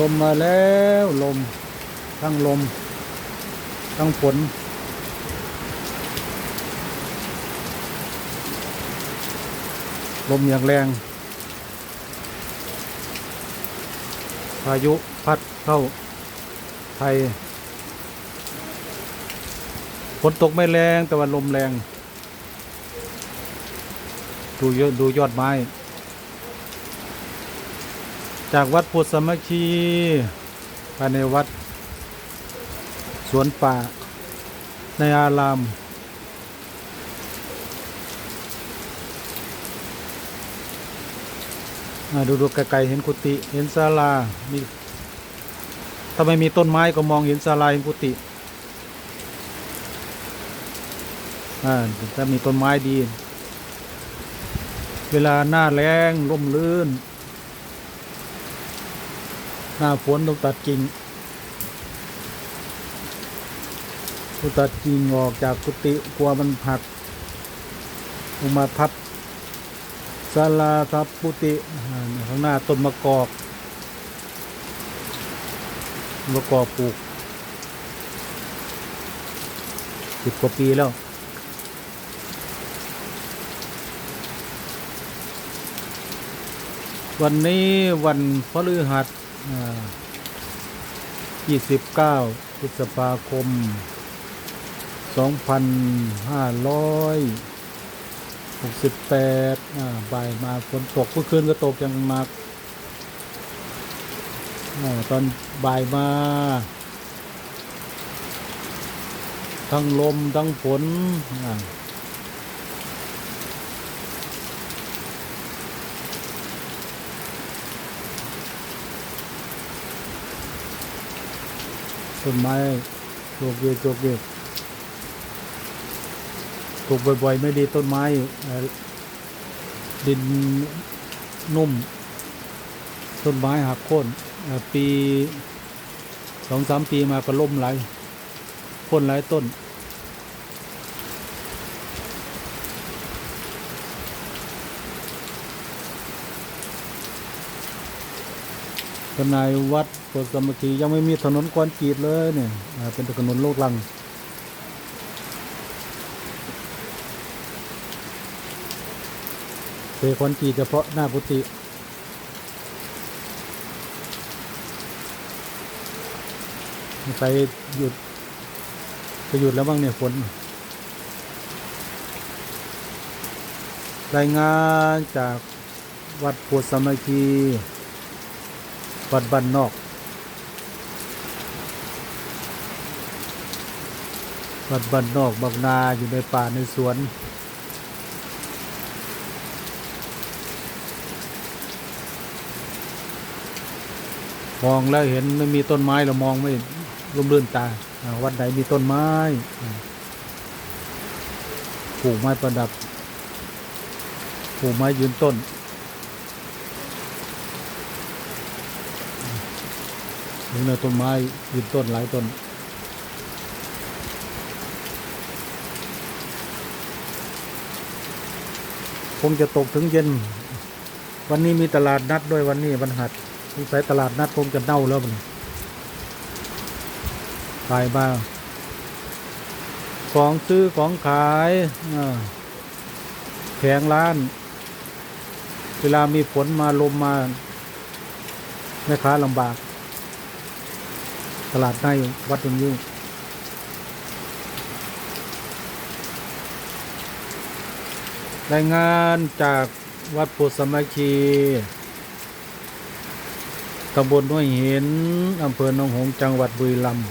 ลมมาแล้วลม ทั้งลม ทั้งฝนลมอย่างแรง พายุพัดเข้าไทยฝนตกไม่แรงแต่ว่าลมแรง ดูยอดดูยอดไม้ จากวัดพุทธสมัคคีภายในวัด สวนป่า ในอารามอ่าดูดูไกลๆเห็นกุฏิเห็นศาลามีถ้าไม่มีต้นไม้ก็มองเห็นศาลาเห็นกุฏิอ่าถ้ามีต้นไม้ดี เวลาหน้าแรงร่มรื่น หน้าฝนต้องตัดกิ่งต้องตัดกิ่งออกจากกุฏิกลัวมันหักลงมาทับศาลาทับกุฏิข้างหน้าต้นมะกอกมะกอกปลูกสิบกว่าปีแล้ววันนี้วันพฤหัส ยี่สิบเก้าพฤษภาคมสองพันห้าบ่ายมาฝนตกเมื่อคืนก็ตกอย่างหนักอ่าตอนบ่ายมา ทั้งลม ทั้งฝนอ่า ต้นไม้ปลูกเยอะปลูกเยกปลูกบ่อยๆ ไม่ดีต้นไม้ดินนุ่ม ต้นไม้หักโค่นปีสองสามปีมาก็ล่มหลายโค่นหลายต้น ทนายวัดโพสมัคียังไม่มีถนนคอนกรีตเลยเนี่ยเป็นถนนโลกลังเทคอนกีเฉพาะหน้าพุติไปหยุดไปหยุดแล้วบ้างเนี่ยฝนรายงานจากวัดโพสมัคี วัดบ้านนอก วัดบ้านนอกบางนาอยู่ในป่าในสวนมองแล้วเห็นไม่มีต้นไม้เรามองไม่ร่มรื่นตาวัดไหนมีต้นไม้อ่าปลูกไม้ประดับปลูกไม้ยืนต้น ถึงในต้นไม้ยืนต้นหลายต้น คงจะตกถึงเย็น วันนี้มีตลาดนัดด้วยวันนี้วันหัดสงสัยตลาดนัดคงจะเน่าแล้วมันขายบ้างของซื้อของขายอ่าแผงร้าน เวลามีฝนมาลมมาแม่ค้าลำบาก ตลาดใต้วัดตรงนี้รายงานจากวัดโพธิ์สมัคคีตำบลห้วยเห็นอำเภอหนองหงส์จังหวัดบุรีรัมย์